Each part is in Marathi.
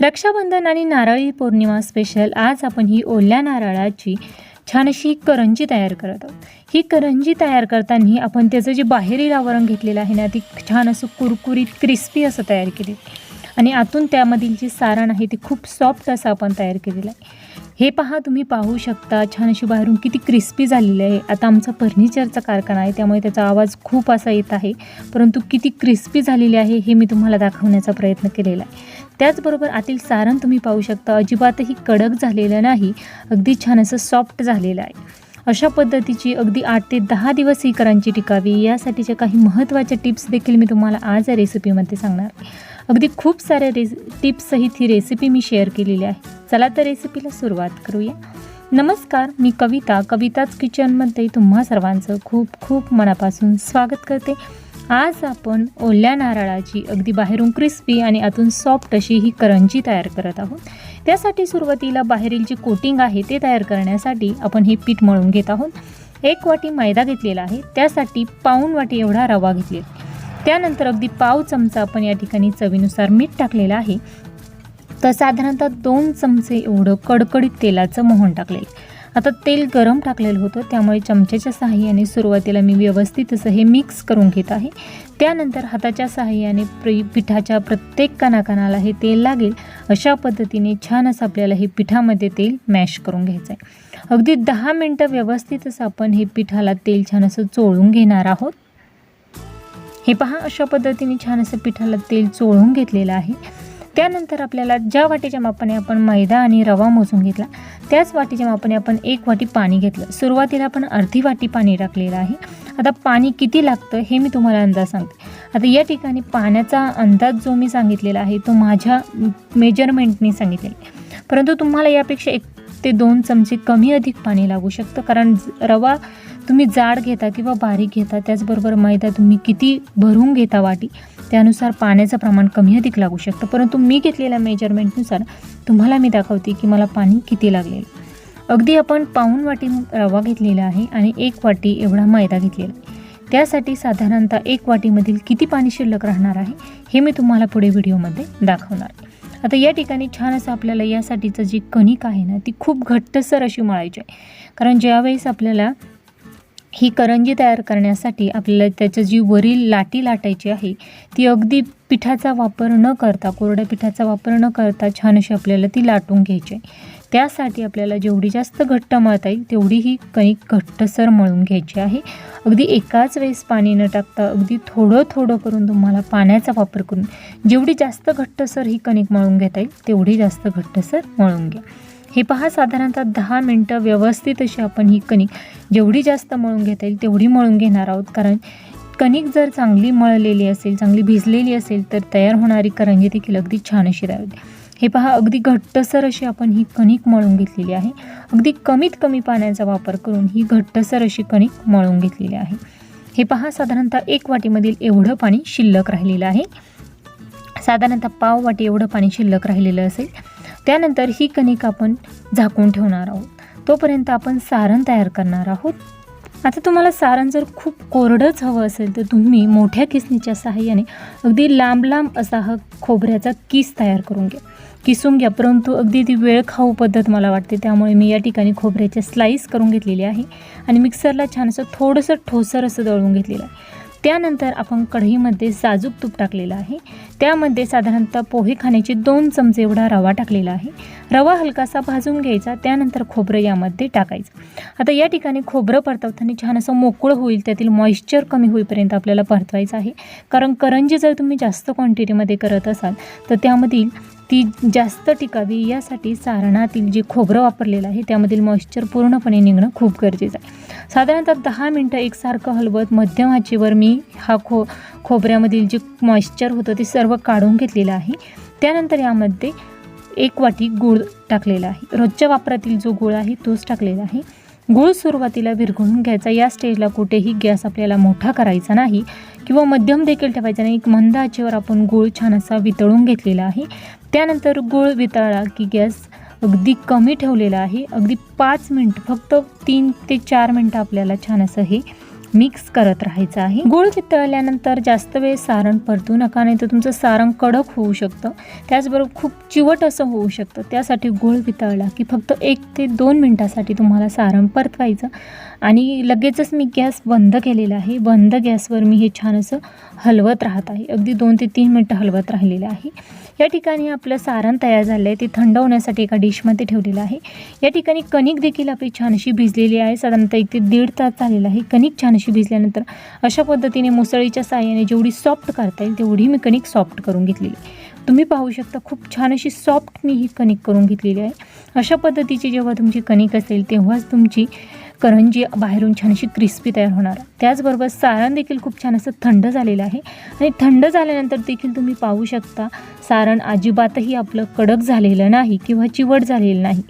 रक्षाबंधन आणि नारळी पौर्णिमा स्पेशल आज आपण ही ओल्या नारळाची छान अशी करंजी तयार करत आहोत. ही करंजी तयार करताना आपण त्याचं जे बाहेरील आवरण घेतलेलं आहे ना ती छान असं कुरकुरीत क्रिस्पी असं तयार केली आणि आतून त्यामधील जे सारण आहे ते खूप सॉफ्ट असं आपण तयार केलेलं आहे. हे पहा तुम्ही पाहू शकता छान अशी बाहेरून किती क्रिस्पी झालेली आहे. आता आमचा फर्निचरचा कारखाना आहे त्यामुळे त्याचा आवाज खूप असा येत आहे. परंतु किती क्रिस्पी झालेली आहे हे मी तुम्हाला दाखवण्याचा प्रयत्न केलेला आहे. त्याचबरोबर आतील सारण तुम्ही पाहू शकता अजिबातही कडक झालेलं नाही अगदी छान असं सॉफ्ट झालेलं आहे. अशा पद्धतीची अगदी आठ ते दहा दिवस ही करांची टिकावी यासाठीच्या काही महत्त्वाच्या टिप्स देखील मी तुम्हाला आज या रेसिपीमध्ये सांगणार आहे. अगदी खूप साऱ्या रेस टिप्ससहित ही रेसिपी मी शेअर केलेली आहे. चला तर रेसिपीला सुरुवात करूया. नमस्कार मी कविता. कविताच किचनमध्ये तुम्हा सर्वांचं खूप खूप मनापासून स्वागत करते. आज आपण ओल्या नारळाची अगदी बाहेरून क्रिस्पी आणि आतून सॉफ्ट अशी ही करंजी तयार करत आहोत. त्यासाठी सुरुवातीला बाहेरील जे कोटिंग आहे ते तयार करण्यासाठी आपण हे पीठ मळून घेत आहोत. एक वाटी मैदा घेतलेला आहे. त्यासाठी पाऊण वाटी एवढा रवा घेतलेला त्यानंतर अगदी पाव चमचा आपण या ठिकाणी चवीनुसार मीठ टाकलेलं आहे. तर साधारणतः दोन चमचे एवढं कडकडीत तेलाचं मोहन टाकलेलं आता तेल गरम टाकलेलं होतं त्यामुळे चमच्याच्या सहाय्याने सुरुवातीला मी व्यवस्थित असं हे मिक्स करून घेत आहे. त्यानंतर हाताच्या सहाय्याने प्र पिठाच्या प्रत्येक कणाकणाला हे तेल लागेल अशा पद्धतीने छान असं आपल्याला हे पिठामध्ये तेल मॅश करून घ्यायचं आहे. अगदी दहा मिनटं व्यवस्थित असं आपण हे पिठाला तेल छान असं चोळून घेणार आहोत. हे पहा अशा पद्धतीने छान असं पिठाला तेल चोळून घेतलेलं आहे. त्यानंतर आपल्याला ज्या वाटीच्या मापाने आपण मैदा आणि रवा मोजून घेतला त्याच वाटीच्या मापाने आपण एक वाटी पाणी घेतलं. सुरुवातीला आपण अर्धी वाटी पाणी टाकलेलं आहे. आता पाणी किती लागतं हे मी तुम्हाला अंदाज सांगते. आता या ठिकाणी पाण्याचा अंदाज जो मी सांगितलेला आहे तो माझ्या मेजरमेंटनी सांगितलेला आहे. परंतु तुम्हाला यापेक्षा एक ते दोन चमचे कमी अधिक पाणी लागू शकतं कारण रवा तुम्ही जाड घेता किंवा बारीक घेता त्याचबरोबर मैदा तुम्ही किती भरून घेता वाटी त्यानुसार पाण्याचं प्रमाण कमी अधिक लागू शकतं. परंतु मी घेतलेल्या मेजरमेंटनुसार तुम्हाला मी दाखवते की मला पाणी किती लागलेलं. अगदी आपण पाऊण वाटी रवा घेतलेला आहे आणि एक वाटी एवढा मैदा घेतलेला आहे. त्यासाठी साधारणतः एक वाटीमधील किती पाणी शिल्लक राहणार आहे हे मी तुम्हाला पुढे व्हिडिओमध्ये दाखवणार आहे. आता या ठिकाणी छान असं आपल्याला यासाठीचं जी कणिक आहे ना ती खूप घट्टसर अशी मळायची आहे. कारण ज्यावेळेस आपल्याला ही करंजी तयार करण्यासाठी आपल्याला त्याचं जी वरील लाटी लाटायची आहे ती अगदी पिठाचा वापर न करता कोरड्या पिठाचा वापर न करता छान अशी आपल्याला ती लाटून घ्यायची आहे. त्यासाठी आपल्याला जेवढी जास्त घट्ट मळता येईल तेवढी ही कणिक घट्टसर मळून घ्यायची आहे. अगदी एकाच वेळेस पाणी न टाकता अगदी थोडं थोडं करून तुम्हाला पाण्याचा वापर करून जेवढी जास्त घट्टसर ही कणिक मळून घेता येईल तेवढी जास्त घट्टसर मळून घ्या. हे पहा साधारणतः दहा मिनटं व्यवस्थित अशी आपण ही कणिक जेवढी जास्त मळून घेता येईल तेवढी मळून घेणार आहोत. कारण कणिक जर चांगली मळलेली असेल चांगली भिजलेली असेल तर तयार होणारी करंजी देखील अगदी छान अशी राहते. हे पहा अगदी घट्टसर अशी आपण ही कणिक मळून घेतलेली आहे. अगदी कमीत कमी पाण्याचा वापर करून ही घट्टसर अशी कणिक मळून घेतलेली आहे. हे पहा साधारणतः एक वाटीमधील एवढं पाणी शिल्लक राहिलेलं आहे. साधारणतः पाव वाटी एवढं पाणी शिल्लक राहिलेलं असेल. त्यानंतर ही कणिक आपण झाकून ठेवणार आहोत. तोपर्यंत आपण सारण तयार करणार आहोत. आता तुम्हाला सारण जर खूप कोरडंच हवं असेल तर तुम्ही मोठ्या किसणीच्या सहाय्याने अगदी लांब लांब असा हा खोबऱ्याचा किस तयार करून घ्या. किसून घ्या परंतु अगदी ती वेळ खाऊ पद्धत मला वाटते त्यामुळे मी या ठिकाणी खोबऱ्याचे स्लाईस करून घेतलेली आहे. आणि मिक्सरला छान असं थोडंसं ठोसर असं दळून घेतलेलं आहे. त्यानंतर आपण कढईमध्ये साजूक तूप टाकलेलं आहे. त्यामध्ये साधारणतः पोहे खाण्याचे दोन चमचे एवढा रवा टाकलेला आहे. रवा हलकासा भाजून घ्यायचा त्यानंतर खोबरं यामध्ये टाकायचं. आता या ठिकाणी खोबरं परतवताना छान असं मोकळं होईल त्यातील मॉइश्चर कमी होईपर्यंत आपल्याला परतवायचं आहे. कारण करंजी जर तुम्ही जास्त क्वांटिटीमध्ये करत असाल तर त्यामधील ती जास्त टिकावी यासाठी सारणातील जे खोबरं वापरलेलं आहे त्यामधील मॉइश्चर पूर्णपणे निघणं खूप गरजेचं आहे. साधारणतः दहा मिनटं एकसारखं हलवत मध्यम आचेवर मी हा खो खोबऱ्यामधील जे मॉइश्चर होतं ते सर्व काढून घेतलेलं आहे. त्यानंतर यामध्ये एक वाटी गूळ टाकलेला आहे. रोजच्या वापरातील जो गूळ आहे तोच टाकलेला आहे. गूळ सुरुवातीला विरघळून घ्यायचा. या स्टेजला कुठेही गॅस आपल्याला मोठा करायचा नाही किंवा मध्यम देखील ठेवायचा नाही. एक मंद आचेवर आपण गूळ छान असा वितळून घेतलेला आहे. त्यानंतर गूळ वितळला की गॅस अगदी कमी ठेवलेला आहे. अगदी पाच मिनटं फक्त तीन ते चार मिनटं आपल्याला छान असं हे मिक्स करत राहायचं आहे. गुळ वितळल्यानंतर जास्त वेळ सारण परतू नका नाही तर तुमचं सारण कडक होऊ शकतं. त्याचबरोबर खूप चिवट असं होऊ शकतं. त्यासाठी गुळ वितळला की फक्त एक ते दोन मिनटासाठी तुम्हाला सारण परतवायचं. आणि लगेचच मी गॅस बंद केलेला आहे. बंद गॅसवर मी हे छान असं हलवत राहत आहे. अगदी दोन ते तीन मिनटं हलवत राहिलेलं आहे. या ठिकाणी आपलं सारण तयार झालं आहे ते थंड होण्यासाठी एका डिशमध्ये ठेवलेलं आहे. या ठिकाणी कणिक देखील आपली छान अशी भिजलेली आहे. साधारणतः एक ते दीड तास झालेला आहे. कणिक छानशी भिजल्यानंतर अशा पद्धतीने मुसळीच्या साह्याने जेवढी सॉफ्ट करता येईल तेवढी मी कणिक सॉफ्ट करून घेतलेली तुम्ही पाहू शकता खूप छान अशी सॉफ्ट मी ही कणिक करून घेतलेली आहे. अशा पद्धतीची जेव्हा तुमची कणिक असेल तेव्हाच तुमची करंजी बाहेरून छान अशी क्रिस्पी तयार होणार. त्याचबरोबर सारण देखील खूप छान असं थंड झालेलं आहे. आणि थंड झाल्यानंतर देखील तुम्ही पाहू शकता सारण अजिबातही आपलं कडक झालेलं नाही किंवा चिवट झालेलं नाही.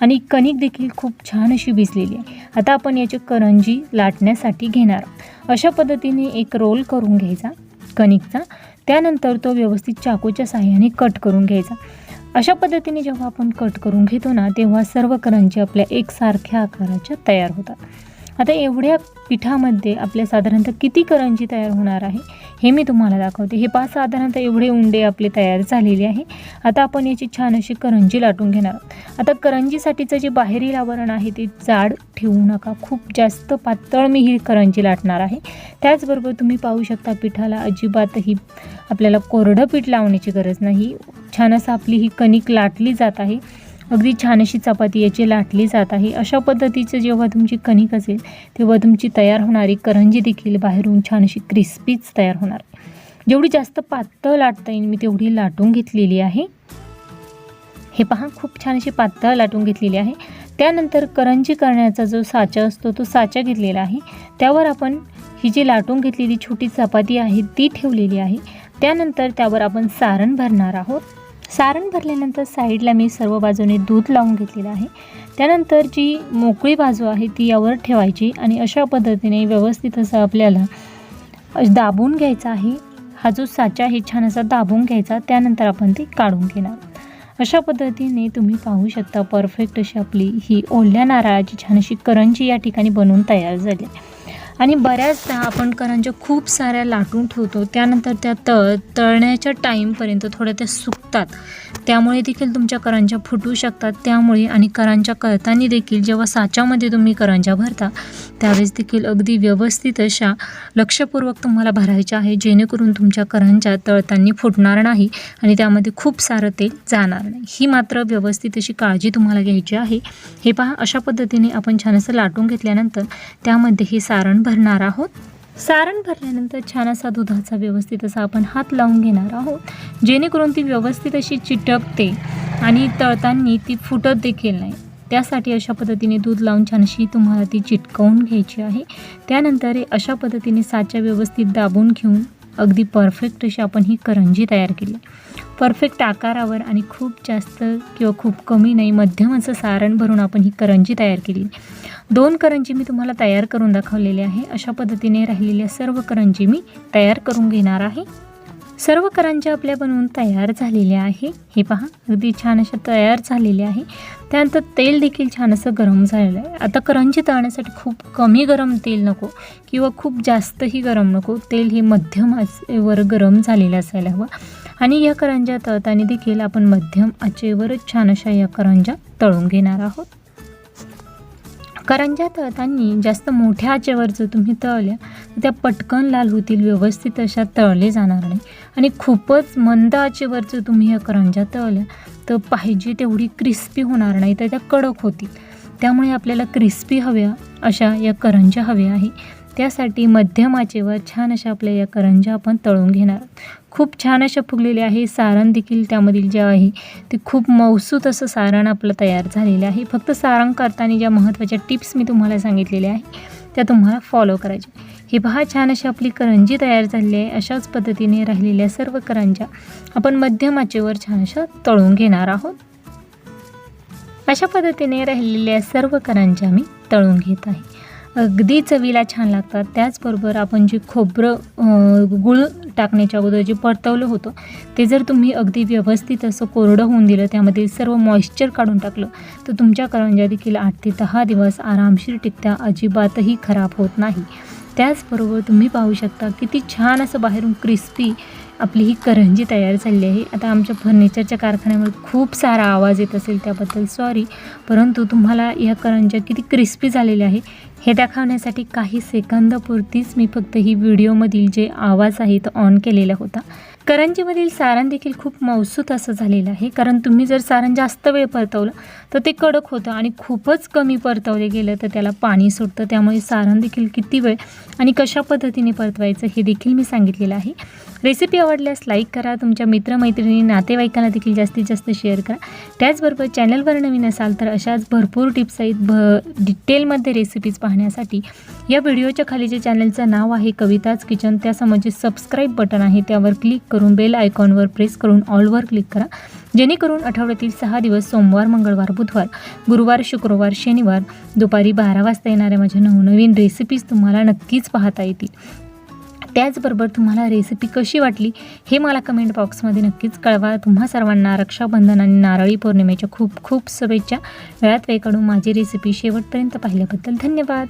आणि कणिक देखील खूप छान अशी भिजलेली आहे. आता आपण याची करंजी लाटण्यासाठी घेणार. अशा पद्धतीने एक रोल करून घ्यायचा कणिकचा. त्यानंतर तो व्यवस्थित चाकूच्या साह्याने कट करून घ्यायचा. अशा पद्धतीने जेव्हा आपण कट करून घेतो ना तेव्हा सर्व करंजी आपल्या एकसारख्या आकाराच्या तयार होतात. आता एवढ्या पिठामध्ये आपल्या साधारणतः किती करंजी तयार होणार आहे हे मी तुम्हाला दाखवते. हे पाच साधारणतः एवढे उंडे आपले तयार झालेले आहे. आता आपण याची छान अशी करंजी लाटून घेणार आहोत. आता करंजीसाठीचं जे बाहेरील आवरण आहे ते जाड ठेवू नका. खूप जास्त पातळ मी ही करंजी लाटणार आहे. त्याचबरोबर तुम्ही पाहू शकता पिठाला अजिबातही आपल्याला कोरडं पीठ लावण्याची गरज नाही. छान असं आपली ही कणिक लाटली जात आहे. अगदी छान अशी चपाती याची लाटली जात आहे. अशा पद्धतीचं जेव्हा तुमची कणिक असेल तेव्हा तुमची तयार होणारी करंजी देखील बाहेरून छान अशी क्रिस्पीच तयार होणार. जेवढी जास्त पातळ लाटता येईल मी तेवढी लाटून घेतलेली आहे. हे पहा खूप छान अशी पातळ लाटून घेतलेली आहे. त्यानंतर करंजी करण्याचा जो साचा असतो तो साचा घेतलेला आहे. त्यावर आपण ही जी लाटून घेतलेली छोटी चपाती आहे ती ठेवलेली आहे. त्यानंतर त्यावर आपण सारण भरणार आहोत. सारण भरल्यानंतर साईडला मी सर्व बाजूने दूध लावून घेतलेलं आहे. त्यानंतर जी मोकळी बाजू आहे ती यावर ठेवायची आणि अशा पद्धतीने व्यवस्थित असं आपल्याला दाबून घ्यायचा आहे. हा जो साचा आहे छान असा दाबून घ्यायचा. त्यानंतर आपण ती काढून घेणार. अशा पद्धतीने तुम्ही पाहू शकता परफेक्ट अशी आपली ही ओल्या नारळाची छान अशी करंजी या ठिकाणी बनवून तयार झाली आणि बऱ्याचदा आपण करंज्या खूप साऱ्या लाटून ठेवतो. त्यानंतर त्या तळ तळण्याच्या टाईमपर्यंत थोड्या त्या सुकतात. त्यामुळे देखील तुमच्या करंज्या फुटू शकतात. त्यामुळे आणि करांच्या करताना देखील जेव्हा साच्यामध्ये तुम्ही करंज्या भरता त्यावेळेस देखील अगदी व्यवस्थित अशा लक्षपूर्वक तुम्हाला भरायच्या आहे जेणेकरून तुमच्या करंज्या तळताना फुटणार नाही आणि त्यामध्ये खूप सारं तेल जाणार नाही. ही मात्र व्यवस्थित अशी काळजी तुम्हाला घ्यायची आहे. हे पहा अशा पद्धतीने आपण छान असं लाटून घेतल्यानंतर त्यामध्ये हे सारण भर भरणार आहोत. सारण भरल्यानंतर छान असा दुधाचा व्यवस्थित असा आपण हात लावून घेणार आहोत. जेणेकरून ती व्यवस्थित अशी चिटकते आणि तळताना ती फुटत देखील नाही. त्यासाठी अशा पद्धतीने दूध लावून छानशी तुम्हाला ती चिटकवून घ्यायची आहे. त्यानंतर अशा पद्धतीने साच्या व्यवस्थित दाबून घेऊन अगदी परफेक्ट अशी आपण ही करंजी तयार केली. परफेक्ट आकारावर आणि खूप जास्त किंवा खूप कमी नाही मध्यम असं सारण भरून आपण ही करंजी तयार केली. दोन करंजी मी तुम्हाला तयार करून दाखवलेले आहे. अशा पद्धतीने राहिलेल्या सर्व करंजी मी तयार करून घेणार आहे. सर्व करंज्या आपल्या बनवून तयार झालेल्या आहे. हे पहा अगदी छान अशा तयार झालेल्या आहे. त्यानंतर तेल देखील छान असं गरम झालेलं आहे. आता करंजी तळण्यासाठी खूप कमी गरम तेल नको किंवा खूप जास्तही गरम नको. तेल हे मध्यम आचेवर गरम झालेलं असायला हवं. आणि या करंज्या तळताना देखील आपण मध्यम आचेवरच छान अशा या करंज्या तळून घेणार आहोत. करंज्या तळताना जास्त मोठ्या आचेवर जर तुम्ही तळल्या तर त्या पटकन लाल होतील व्यवस्थित अशा तळले जाणार नाही. आणि खूपच मंद आचेवर जर तुम्ही या करंज्या तळल्या तर पाहिजे तेवढी क्रिस्पी होणार नाही तर त्या कडक होतील. त्यामुळे आपल्याला क्रिस्पी हव्या अशा या करंज्या हव्या आहे. त्यासाठी मध्यम आचेवर छान अशा आपल्या या करंज्या आपण तळून घेणार खूप छान अशा फुगलेल्या आहे सारण देखील त्यामधील जे आहे ते खूप मौसूत असं सारण आपलं तयार झालेलं आहे. फक्त सारण करताना ज्या महत्त्वाच्या टिप्स मी तुम्हाला सांगितलेल्या आहे त्या तुम्हाला फॉलो करायच्या हे पहा छान अशी आपली करंजी तयार झालेली आहे. अशाच पद्धतीने राहिलेल्या सर्व करंज्या आपण मध्यम आचेवर छान अशा तळून घेणार आहोत. अशा पद्धतीने राहिलेल्या सर्व करंजा मी तळून घेत आहे. अगदी चवीला छान लागतात. त्याचबरोबर आपण जे खोबरं गुळ टाकण्याच्या अगोदर जे परतवलं होतं ते जर तुम्ही अगदी व्यवस्थित असं कोरडं होऊन दिलं त्यामध्ये सर्व मॉइश्चर काढून टाकलं तर तुमच्या करंजा देखील आठ ते दहा दिवस आरामशीर टिकत्या अजिबातही खराब होत नाही. त्याचबरोबर तुम्ही पाहू शकता किती छान असं बाहेरून क्रिस्पी आपली ही करंजी तयार झाली आहे. आता आमच्या फर्निचरच्या कारखान्यामध्ये खूप सारा आवाज येत असेल त्याबद्दल सॉरी परंतु तुम्हाला या करंज्या किती क्रिस्पी झालेल्या आहे. हे दाखवण्यासाठी काही सेकंदापुरतीच मी फक्त ही व्हिडिओमधील जे आवाज आहे तो ऑन केलेला होता. करंजीमधील सारण देखील खूप मौसूत असं झालेलं आहे. कारण तुम्ही जर सारण जास्त वेळ परतवलं तर ते कडक होतं आणि खूपच कमी परतवले गेलं तर त्याला पाणी सुटतं. त्यामुळे सारण देखील किती वेळ आणि कशा पद्धतीने परतवायचं हे देखील मी सांगितलेलं आहे. रेसिपी आवडल्यास लाईक करा. तुमच्या मित्रमैत्रिणी नातेवाईकांना देखील जास्तीत जास्त शेअर करा. त्याचबरोबर चॅनलवर नवीन असाल तर अशाच भरपूर टिप्स आहेत. भ डिटेलमध्ये रेसिपीज पाहण्यासाठी. या व्हिडिओच्या खाली जे चॅनलचं नाव आहे कविताज किचन त्यासमोर जे सबस्क्राईब बटन आहे त्यावर क्लिक करून बेल आयकॉनवर प्रेस करून ऑलवर क्लिक करा. जेणेकरून आठवड्यातील सहा दिवस सोमवार मंगळवार बुधवार गुरुवार शुक्रवार शनिवार दुपारी बारा वाजता येणाऱ्या माझ्या नवनवीन रेसिपीज तुम्हाला नक्कीच पाहता येतील. त्याचबरोबर तुम्हाला रेसिपी कशी वाटली हे मला कमेंट बॉक्समध्ये नक्कीच कळवा. तुम्हा सर्वांना रक्षाबंधन आणि नारळी पौर्णिमेच्या खूप खूप शुभेच्छा. वेळात वेळ काढून माझी रेसिपी शेवटपर्यंत पाहिल्याबद्दल धन्यवाद.